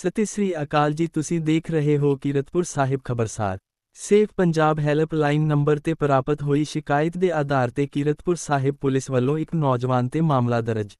ਸਤਿ ਸ੍ਰੀ ਅਕਾਲ ਜੀ, ਤੁਸੀਂ ਦੇਖ ਰਹੇ ਹੋ ਕੀਰਤਪੁਰ ਸਾਹਿਬ ਖਬਰਸਾਰ। ਸੇਫ ਪੰਜਾਬ ਹੈਲਪਲਾਈਨ ਨੰਬਰ ਤੇ ਪ੍ਰਾਪਤ ਹੋਈ ਸ਼ਿਕਾਇਤ ਦੇ ਆਧਾਰ ਤੇ ਕੀਰਤਪੁਰ ਸਾਹਿਬ ਪੁਲਿਸ ਵੱਲੋਂ ਇੱਕ ਨੌਜਵਾਨ ਤੇ ਮਾਮਲਾ ਦਰਜ।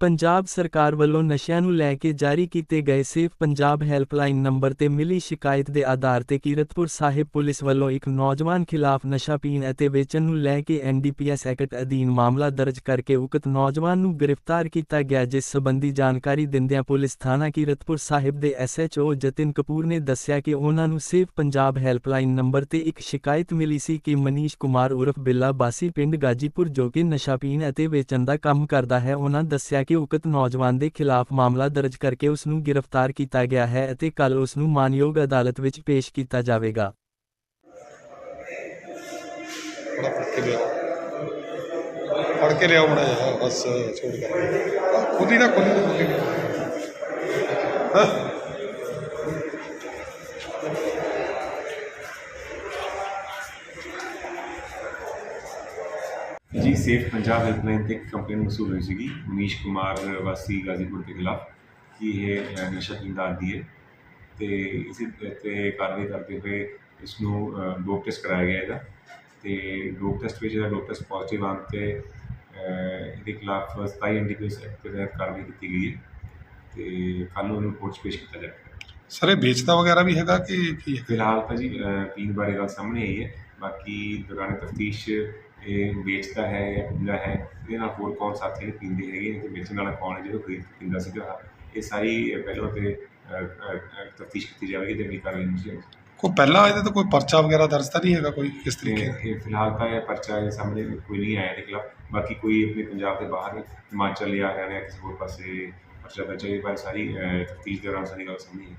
ਪੰਜਾਬ ਸਰਕਾਰ ਵੱਲੋਂ ਨਸ਼ਿਆਂ ਨੂੰ ਲੈ ਕੇ ਜਾਰੀ ਕੀਤੇ ਗਏ ਸੇਫ ਪੰਜਾਬ ਹੈਲਪਲਾਈਨ ਨੰਬਰ ਤੇ ਮਿਲੀ ਸ਼ਿਕਾਇਤ ਦੇ ਆਧਾਰ ਤੇ ਕੀਰਤਪੁਰ ਸਾਹਿਬ ਪੁਲਿਸ ਵੱਲੋਂ ਇੱਕ ਨੌਜਵਾਨ ਖਿਲਾਫ ਨਸ਼ਾ ਪੀਣ ਅਤੇ ਵੇਚਣ ਨੂੰ ਲੈ ਕੇ ਐਨਡੀਪੀਐਸ ਐਕਟ ਅਧੀਨ ਮਾਮਲਾ ਦਰਜ ਕਰਕੇ ਉਕਤ ਨੌਜਵਾਨ ਨੂੰ ਗ੍ਰਿਫਤਾਰ ਕੀਤਾ ਗਿਆ, ਜਿਸ ਸਬੰਧੀ ਜਾਣਕਾਰੀ ਦਿੰਦਿਆਂ ਪੁਲਿਸ ਥਾਣਾ ਕੀਰਤਪੁਰ ਸਾਹਿਬ ਦੇ ਐਸਐਚਓ ਜਤਿਨ ਕਪੂਰ ਨੇ ਦੱਸਿਆ ਕਿ ਉਹਨਾਂ ਨੂੰ ਸੇਫ ਪੰਜਾਬ ਹੈਲਪਲਾਈਨ ਨੰਬਰ ਤੇ ਇੱਕ ਸ਼ਿਕਾਇਤ ਮਿਲੀ ਸੀ ਕਿ ਮਨੀਸ਼ ਕੁਮਾਰ ਉਰਫ ਬਿੱਲਾ ਬਾਸੀ ਪਿੰਡ ਗਾਜੀਪੁਰ ਜੋ ਕਿ ਨਸ਼ਾ ਪੀਣ ਅਤੇ ਵੇਚਣ ਦਾ ਕੰਮ ਕਰਦਾ ਹੈ। ਉਹਨਾਂ ਦੱਸਿਆ ਕਿ ਉਕਤ ਨੌਜਵਾਨ ਦੇ ਖਿਲਾਫ ਮਾਮਲਾ ਦਰਜ ਕਰਕੇ ਉਸ ਨੂੰ ਗ੍ਰਿਫਤਾਰ ਕੀਤਾ ਗਿਆ ਹੈ ਅਤੇ ਕੱਲ ਉਸ ਨੂੰ ਮਾਨਯੋਗ ਅਦਾਲਤ ਵਿੱਚ ਪੇਸ਼ ਕੀਤਾ ਜਾਵੇਗਾ। ਫੜ ਕੇ ਲਿਆਓ। ਫੜ ਕੇ ਬਸ ਛੋੜ ਕਰ ਖੁਦ ਹੀ ਨਾ ਖੁਦ ਹੀ? ਜੀ ਸੇਫ ਪੰਜਾਬ ਹੈਲਪਲਾਈਨ ਤੇ ਇੱਕ ਕੰਪਲੇਂਟ ਮਸੂਲ ਹੋਈ ਸੀਗੀ ਮਨੀਸ਼ ਕੁਮਾਰ ਵਾਸੀ ਗਾਜ਼ੀਪੁਰ ਦੇ ਖਿਲਾਫ ਕਿ ਇਹ ਨਸ਼ਾ ਪੀਂਦਾ ਆਦੀ ਹੈ। ਤੇ ਇਸੇ ਤੇ ਕਾਰਵਾਈ ਕਰਦੇ ਹੋਏ ਇਸ ਨੂੰ ਡੋਪ ਟੈਸਟ ਕਰਾਇਆ ਗਿਆ ਇਹਦਾ। ਤੇ ਡੋਪ ਟੈਸਟ ਵਿੱਚ ਇਹਦਾ ਡੋਪ ਟੈਸਟ ਪੋਜ਼ਿਟਿਵ ਆਉਣ ਤੇ ਇਹਦੇ ਖਿਲਾਫ 27 ਐਨਡੀਪੀਐਸ ਐਕਟ ਦੇ ਤਹਿਤ ਕਾਰਵਾਈ ਕੀਤੀ ਗਈ ਹੈ। ਤੇ ਕੱਲ੍ਹ ਨੂੰ 'ਚ ਪੇਸ਼ ਕੀਤਾ ਜਾਵੇਗਾ। ਸਰ ਇਹ ਵੇਚਦਾ ਵਗੈਰਾ ਵੀ ਹੈਗਾ ਕਿ ਕੀ ਫਿਲਹਾਲ ਤਾਂ ਜੀ ਪੀਣ ਬਾਰੇ ਗੱਲ ਸਾਹਮਣੇ ਆਈ ਹੈ। ਬਾਕੀ ਦੌਰਾਨ ਤਫਤੀਸ਼ ਇਹ ਵੇਚਦਾ ਹੈ ਜਾਂ ਪੀਂਦਾ ਹੈ ਇਹਦੇ ਨਾਲ ਹੋਰ ਕੌਣ ਸਾਥੀ ਪੀਂਦੇ ਹੈਗੇ ਤੇ ਵੇਚਣ ਵਾਲਾ ਕੌਣ ਹੈ ਜਿਹੜਾ ਖਰੀਦ ਕੇ ਪੀਂਦਾ ਸੀਗਾ? ਇਹ ਸਾਰੀ ਪਹਿਲਾਂ ਤੇ ਤਫਤੀਸ਼ ਕੀਤੀ ਜਾਵੇਗੀ ਤੇ ਅਗਲੀ ਕਾਰਵਾਈ ਨੂੰ ਜਾਵੇਗੀ। ਕੋਈ ਪਹਿਲਾਂ ਇਹਦੇ ਤੋਂ ਕੋਈ ਪਰਚਾ ਵਗੈਰਾ ਦਰਜ ਤਾਂ ਨਹੀਂ ਹੈਗਾ ਕੋਈ ਇਸ ਤਰੀਕੇ ਦਾ? ਇਹ ਫਿਲਹਾਲ ਤਾਂ ਇਹ ਪਰਚਾ ਇਹ ਸਾਹਮਣੇ ਕੋਈ ਨਹੀਂ ਆਇਆ ਇਹਦੇ ਖਿਲਾਫ। ਬਾਕੀ ਕੋਈ ਆਪਣੇ ਪੰਜਾਬ ਦੇ ਬਾਹਰ ਹਿਮਾਚਲ ਜਾਂ ਹਰਿਆਣਾ ਕਿਸੇ ਹੋਰ ਪਾਸੇ ਪਰਚਾ ਦਰਜ ਹੈ ਇਹ ਬਾਰੇ ਸਾਰੀ ਤਫਤੀਸ਼ ਦੌਰਾਨ ਸਾਰੀ ਗੱਲ ਸਾਹਮਣੇ ਆਈ।